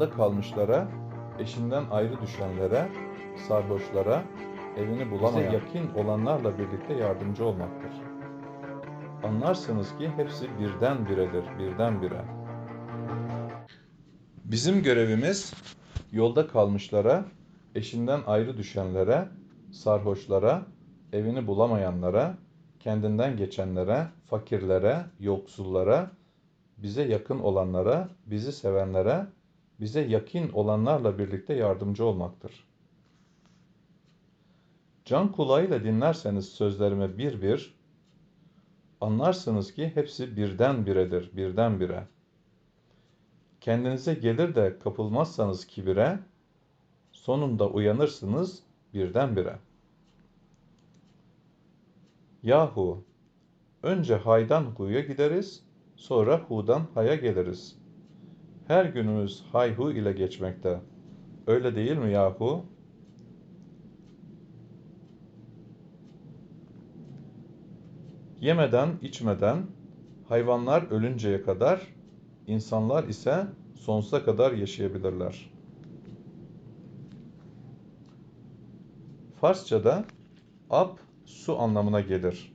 Yolda kalmışlara, eşinden ayrı düşenlere, sarhoşlara, evini bulamayan, yakin olanlarla birlikte yardımcı olmaktır. Anlarsınız ki hepsi birden biredir, birden bire. Bizim görevimiz yolda kalmışlara, eşinden ayrı düşenlere, sarhoşlara, evini bulamayanlara, kendinden geçenlere, fakirlere, yoksullara, bize yakın olanlara, bizi sevenlere, bize yakin olanlarla birlikte yardımcı olmaktır. Can kulağıyla dinlerseniz sözlerimi bir bir, anlarsınız ki hepsi birden biredir, birden bire. Kendinize gelir de kapılmazsanız kibire, sonunda uyanırsınız birdenbire. Yahu, önce haydan huya gideriz, sonra hudan haya geliriz. Her günümüz hayhu ile geçmekte. Öyle değil mi yahu? Yemeden, içmeden, hayvanlar ölünceye kadar, insanlar ise sonsuza kadar yaşayabilirler. Farsçada ab su anlamına gelir.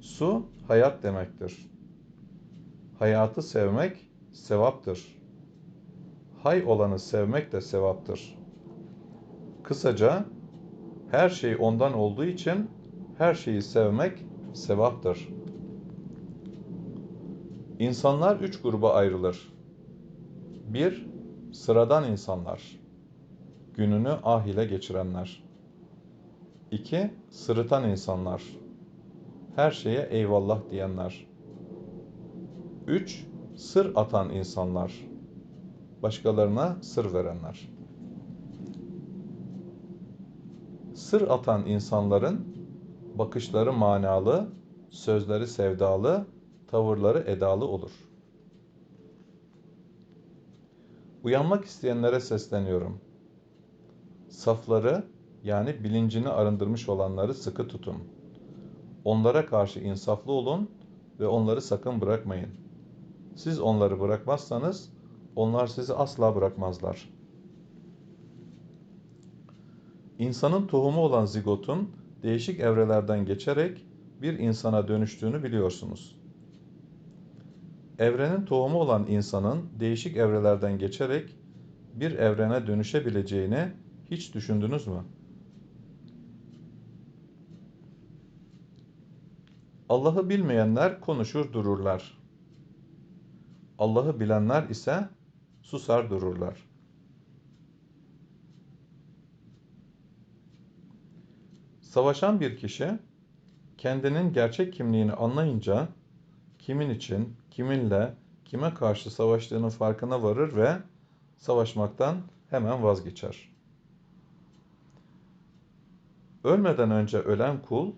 Su hayat demektir. Hayatı sevmek sevaptır. Hay olanı sevmek de sevaptır. Kısaca her şey ondan olduğu için her şeyi sevmek sevaptır. İnsanlar üç gruba ayrılır. 1. Sıradan insanlar. Gününü ah ile geçirenler. 2. Sırıtan insanlar. Her şeye eyvallah diyenler. 3. Sır atan insanlar. Başkalarına sır verenler. Sır atan insanların bakışları manalı, sözleri sevdalı, tavırları edalı olur. Uyanmak isteyenlere sesleniyorum. Safları yani bilincini arındırmış olanları sıkı tutun. Onlara karşı insaflı olun ve onları sakın bırakmayın. Siz onları bırakmazsanız onlar sizi asla bırakmazlar. İnsanın tohumu olan zigotun değişik evrelerden geçerek bir insana dönüştüğünü biliyorsunuz. Evrenin tohumu olan insanın değişik evrelerden geçerek bir evrene dönüşebileceğini hiç düşündünüz mü? Allah'ı bilmeyenler konuşur dururlar. Allah'ı bilenler ise susar dururlar. Savaşan bir kişi kendinin gerçek kimliğini anlayınca kimin için, kiminle, kime karşı savaştığının farkına varır ve savaşmaktan hemen vazgeçer. Ölmeden önce ölen kul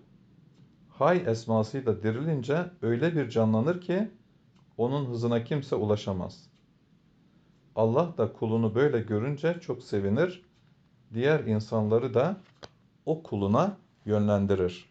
Hay esmasıyla dirilince öyle bir canlanır ki onun hızına kimse ulaşamaz. Allah da kulunu böyle görünce çok sevinir, diğer insanları da o kuluna yönlendirir.